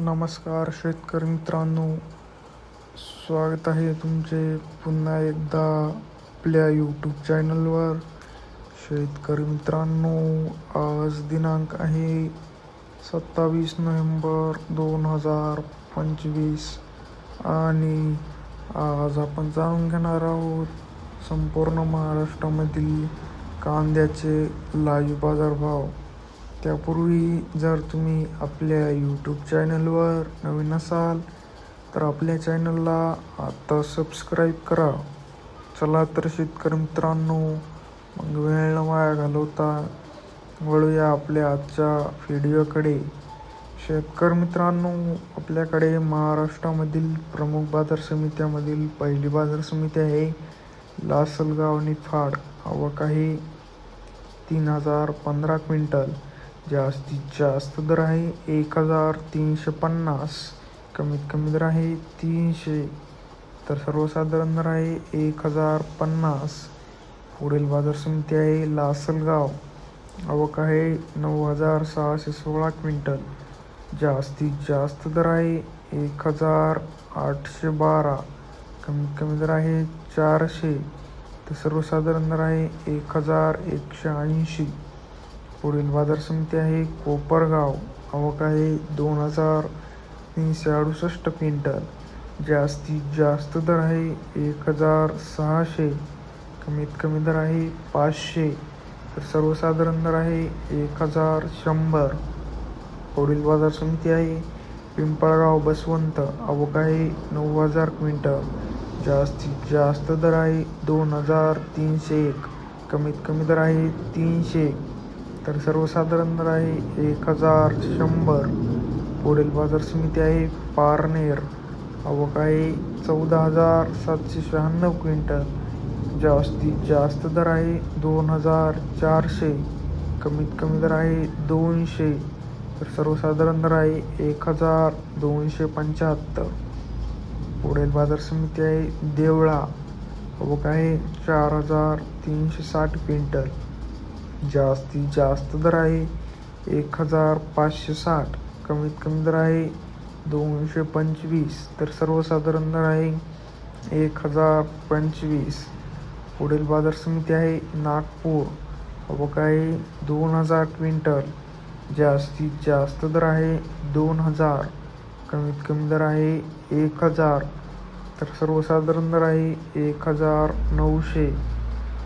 नमस्कार शेतकरी मित्रांनो. स्वागत आहे तुमचे पुन्हा एकदा आपल्या यूट्यूब चॅनलवर शेतकरी मित्रांनो आज दिनांक आहे सत्तावीस नोव्हेंबर दोन हजार पंचवीस आणि आज आपण जाणून घेणार आहोत संपूर्ण महाराष्ट्रामधील कांद्याचे लाईव्ह बाजारभाव. त्यापूर्वी जर तुम्ही आपल्या यूट्यूब चॅनलवर नवीन असाल तर आपल्या चॅनलला आत्ता सबस्क्राईब करा. चला तर शेतकरी मित्रांनो मग वेळ न वाया घालवता वळूया आपल्या आजच्या व्हिडिओकडे शेतकरी मित्रांनो आपल्याकडे महाराष्ट्रामधील प्रमुख बाजार समित्यामधील पहिली बाजार समिती आहे लासलगाव निफाड आवक आहे तीन हजार पंधरा क्विंटल. जास्तीत जास्त दर आहे एक हजार तीनशे पन्नास. कमीत कमी दर आहे तीनशे. तर सर्वसाधारण दर आहे एक हजार पन्नास. पुढील बाजार समिती आहे लासलगाव. आवक आहे नऊ हजार सहाशे सोळा क्विंटल. जास्तीत जास्त दर आहे एक हजार आठशे बारा. कमीत कमी दर आहे चारशे. तर सर्वसाधारण दर आहे एक हजार एकशे ऐंशी. पुढील बाजार समिती आहे कोपरगाव आवक आहे दोन हजार तीनशे अडुसष्ट क्विंटल. जास्तीत जास्त दर आहे एक हजार सहाशे. कमीत कमी दर आहे पाचशे. तर सर्वसाधारण दर आहे एक हजार शंभर. पुढील बाजार समिती आहे पिंपळगाव बसवंत. आवक आहे नऊ हजार क्विंटल. जास्तीत जास्त दर आहे दोन हजार तीनशे एक. कमीत कमी दर आहे तीनशे. तर सर्वसाधारण दर आहे एक हजार शंभर. पुढील बाजार समिती आहे पारनेर. आवक आहे चौदा हजार सातशे शहाण्णव क्विंटल. जास्तीत जास्त दर आहे दोन हजार चारशे. कमीत कमी दर आहे दोनशे. तर सर्वसाधारण दर आहे एक हजार दोनशे पंच्याहत्तर. पुढील बाजार समिती आहे देवळा. आवक आहे चार हजार तीनशे साठ क्विंटल. जास्तीत जास्त दर आहे. एक हजार पाचशे साठ कमीत कमी दर आहे. दोनशे पंचवीस तर सर्वसाधारण दर आहे. एक हजार पंचवीस. पुढील बाजार समिती आहे नागपूर. आवक आहे दोन हजार क्विंटल. जास्तीत जास्त दर आहे दोन हजार. कमीत कमी दर आहे एक हजार. तर सर्वसाधारण दर आहे एक हजार नऊशे.